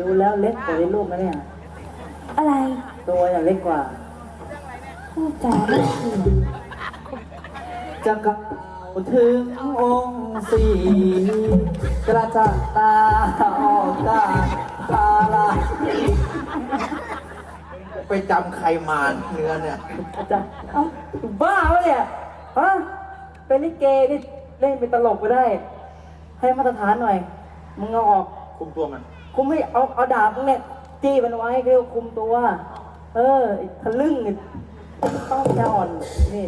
ดูแล้วเล็กกว่าในรูปนะเนี่ย อะไรตัวอย่างเล็กกว่า พูดจาไม่ถูกจะกล่าวถึงองค์สีกระจัดตาออกกาตาลาไปจำใครมาเนื้อเนี่ย จะเอ้าบ้าวะเนี่ยฮะเป็นลิเกนี่เล่นเป็นตลกไปได้ ให้มาตรฐานหน่อย มึงเอาออก คุมตัวมัน คุมไม่เอาเอาดาบมึงเนี่ยจี้มันไว้เรียกว่าคุมตัว เออไอ้ทะลึ่งนี่ต้องแค่อ่อนนี่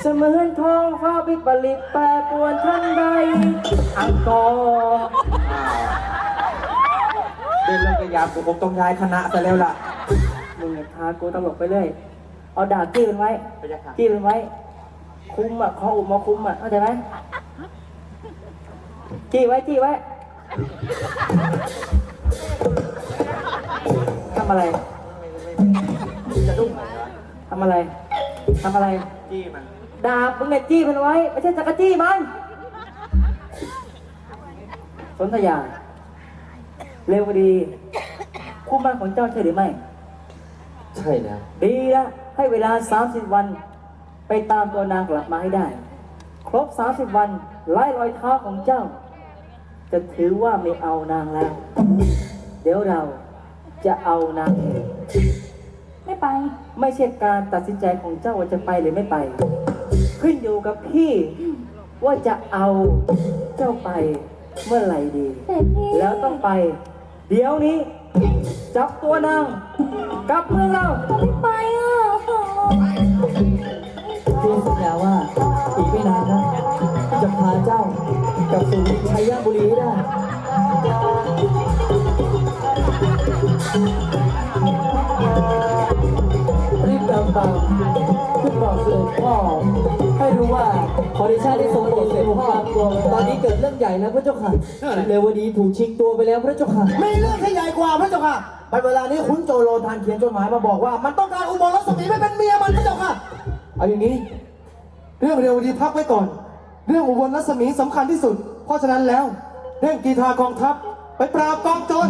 เสมือนทองฟ้าวิปริตแปรปรวนทันใดอังกอร์เดินเรื่องกระยากูคงต้องย้ายคณะซะแล้วล่ะมึงเนี่ยพากูตลกไปเรื่อยเอาดาบจี้มันไว้พยักค่ะ จี้มันไว้ คุมอะคออุบมาคุมอะเข้าใจไหม จี้ไว้จี้ไว้ทำอะไรจะดุ้งเลยวะทำอะไรทำอะไร จี้มัน ดาบมึงเนี่ยจี้มันไว้ ไม่ใช่จักรจี้มันสนธยา เร็วดี คู่มั่นของเจ้าใช่หรือไม่ ใช่แล้ว ดีละให้เวลา 30 วัน ไปตามตัวนางกลับมาให้ได้ ครบ 30 วัน ไล่รอยเท้าของเจ้า จะถือว่าไม่เอานางแล้ว เดี๋ยวเราจะเอานางเองไม่ไป ไม่ใช่การตัดสินใจของเจ้าว่าจะไปหรือไม่ไป ขึ้นอยู่กับพี่ว่าจะเอาเจ้าไปเมื่อไหร่ดีเสด็จพี่แล้วต้องไป เดี๋ยวนี้ จับตัวนางกลับเมืองเรา ไม่ไปอะ เจ้ากลับสู่ชัยบุรีให้ได้รีบนำฟังขึ้นบอกเสด็จพ่อให้รู้ว่าขอดิชาได้ทรงโปรดเสด็จพ่อตอนนี้เกิดเรื่องใหญ่แล้วพระเจ้าค่ะเรวดีถูกชิงตัวไปแล้วพระเจ้าค่ะมีเรื่องที่ใหญ่กว่าพระเจ้าค่ะไปเวลานี้ขุนโจโลทานเขียนจดหมายมาบอกว่า มันต้องการอุโมงค์รัศมีไปเป็นเมียมันพระเจ้าค่ะเอาอย่างนี้ เรื่องเร็วดีพักไว้ก่อน เรื่องอุบลรัศมีสำคัญที่สุด เพราะฉะนั้นแล้ว เร่งกีฬากองทัพ ไปปราบกองโจร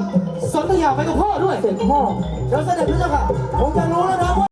สนธยาไปกับพ่อด้วย เสด็จพ่อเชิญเสด็จพระเจ้าค่ะผมจะรู้แล้วนะว่า